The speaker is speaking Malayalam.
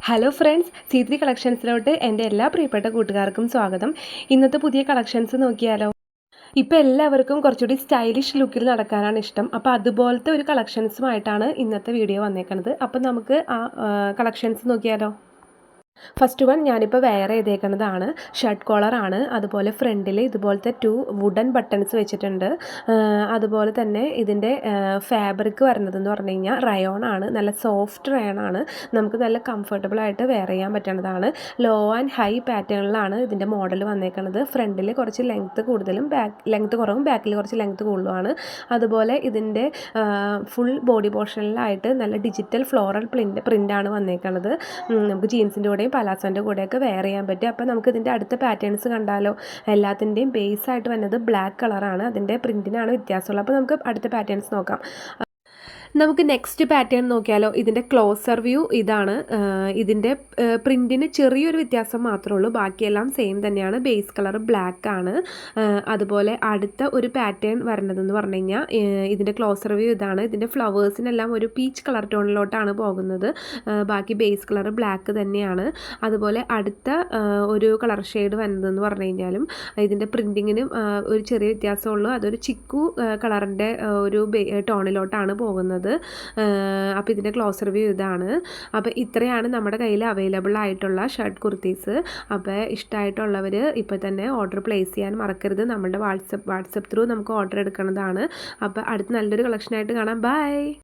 ഹലോ ഫ്രണ്ട്സ് സി ത്രീ കളക്ഷൻസിലോട്ട് എന്റെ എല്ലാ പ്രിയപ്പെട്ട കൂട്ടുകാർക്കും സ്വാഗതം. ഇന്നത്തെ പുതിയ കളക്ഷൻസ് നോക്കിയാലോ? ഇപ്പോൾ എല്ലാവർക്കും കുറച്ചുകൂടി സ്റ്റൈലിഷ് ലുക്കിൽ നടക്കാനാണ് ഇഷ്ടം. അപ്പോൾ അതുപോലത്തെ ഒരു കളക്ഷൻസുമായിട്ടാണ് ഇന്നത്തെ വീഡിയോ വന്നേക്കുന്നത് അപ്പോൾ നമുക്ക് ആ കളക്ഷൻസ് നോക്കിയാലോ? ഫസ്റ്റ് വൺ ഞാനിപ്പോൾ വെയർ ചെയ്തേക്കുന്നതാണ്. ഷർട്ട് കോളറാണ് അതുപോലെ ഫ്രണ്ടിൽ ഇതുപോലത്തെ ടു വുഡൻ ബട്ടൺസ് വെച്ചിട്ടുണ്ട്. അതുപോലെ തന്നെ ഇതിന്റെ ഫാബ്രിക് വരുന്നതെന്ന് പറഞ്ഞു കഴിഞ്ഞാൽ റയോൺ ആണ്. നല്ല സോഫ്റ്റ് റയോൺ ആണ്. നമുക്ക് നല്ല കംഫർട്ടബിൾ ആയിട്ട് വെയർ ചെയ്യാൻ പറ്റുന്നതാണ്. ലോ ആൻഡ് ഹൈ പാറ്റേണിലാണ് ഇതിന്റെ മോഡൽ വന്നേക്കുന്നത് ഫ്രണ്ടിൽ കുറച്ച് ലെങ്ത്ത് കൂടുതലും ബാക്ക് ലെങ്ത്ത് കുറവും ബാക്കിൽ കുറച്ച് ലെങ്ത്ത് കൂടുതലുമാണ്. അതുപോലെ ഇതിന്റെ ഫുൾ ബോഡി പോർഷനിലായിട്ട് നല്ല ഡിജിറ്റൽ ഫ്ലോറൽ പ്രിന്റ് പ്രിന്റാണ് വന്നേക്കുന്നത് നമുക്ക് ജീൻസിന്റെ കൂടെയും പലാസോന്റെ കൂടെയൊക്കെ വെയർ ചെയ്യാൻ പറ്റും. അപ്പോൾ നമുക്ക് ഇതിന്റെ അടുത്ത പാറ്റേൺസ് കണ്ടാലോ? എല്ലാത്തിന്റെയും ബേസ് ആയിട്ട് വന്നത് ബ്ലാക്ക് കളറാണ് അതിന്റെ പ്രിന്റിനാണ് വ്യത്യാസമുള്ളത്. അപ്പോൾ നമുക്ക് അടുത്ത പാറ്റേൺസ് നോക്കാം. നമുക്ക് നെക്സ്റ്റ് പാറ്റേൺ നോക്കിയാലോ. ഇതിന്റെ ക്ലോസർ വ്യൂ ഇതാണ്. ഇതിന്റെ പ്രിന്റിന് ചെറിയൊരു വ്യത്യാസം മാത്രമേ ഉള്ളൂ. ബാക്കിയെല്ലാം സെയിം തന്നെയാണ്. ബേസ് കളർ ബ്ലാക്ക് ആണ്. അതുപോലെ അടുത്ത ഒരു പാറ്റേൺ വരണതെന്ന് പറഞ്ഞു കഴിഞ്ഞാൽ ഇതിന്റെ ക്ലോസർ വ്യൂ ഇതാണ്. ഇതിന്റെ ഫ്ലവേഴ്സിനെല്ലാം ഒരു പീച്ച് കളർ ടോണിലോട്ടാണ് പോകുന്നത്. ബാക്കി ബേസ് കളർ ബ്ലാക്ക് തന്നെയാണ്. അതുപോലെ അടുത്ത ഒരു കളർ ഷെയ്ഡ് വരുന്നതെന്ന് പറഞ്ഞു കഴിഞ്ഞാലും ഇതിന്റെ പ്രിന്റിങ്ങിനും ഒരു ചെറിയ വ്യത്യാസമുള്ളൂ അതൊരു ചിക്കു കളറിന്റെ ഒരു ടോണിലോട്ടാണ് പോകുന്നത്. വരുന്നത്. അപ്പോൾ ഇതിന്റെ ക്ലോസ് റിവ്യൂ ഇതാണ്. അപ്പോൾ ഇത്രയാണ് നമ്മുടെ കയ്യിൽ അവൈലബിൾ ആയിട്ടുള്ള ഷർട്ട് കുർത്തീസ് അപ്പോൾ ഇഷ്ടമായിട്ടുള്ളവർ ഇപ്പോൾ തന്നെ ഓർഡർ പ്ലേസ് ചെയ്യാൻ മറക്കരുത്. നമ്മുടെ വാട്സപ്പ് വാട്സപ്പ് ത്രൂ നമുക്ക് ഓർഡർ എടുക്കുന്നതാണ്. അപ്പോൾ അടുത്ത് നല്ലൊരു കളക്ഷനായിട്ട് കാണാം. ബൈ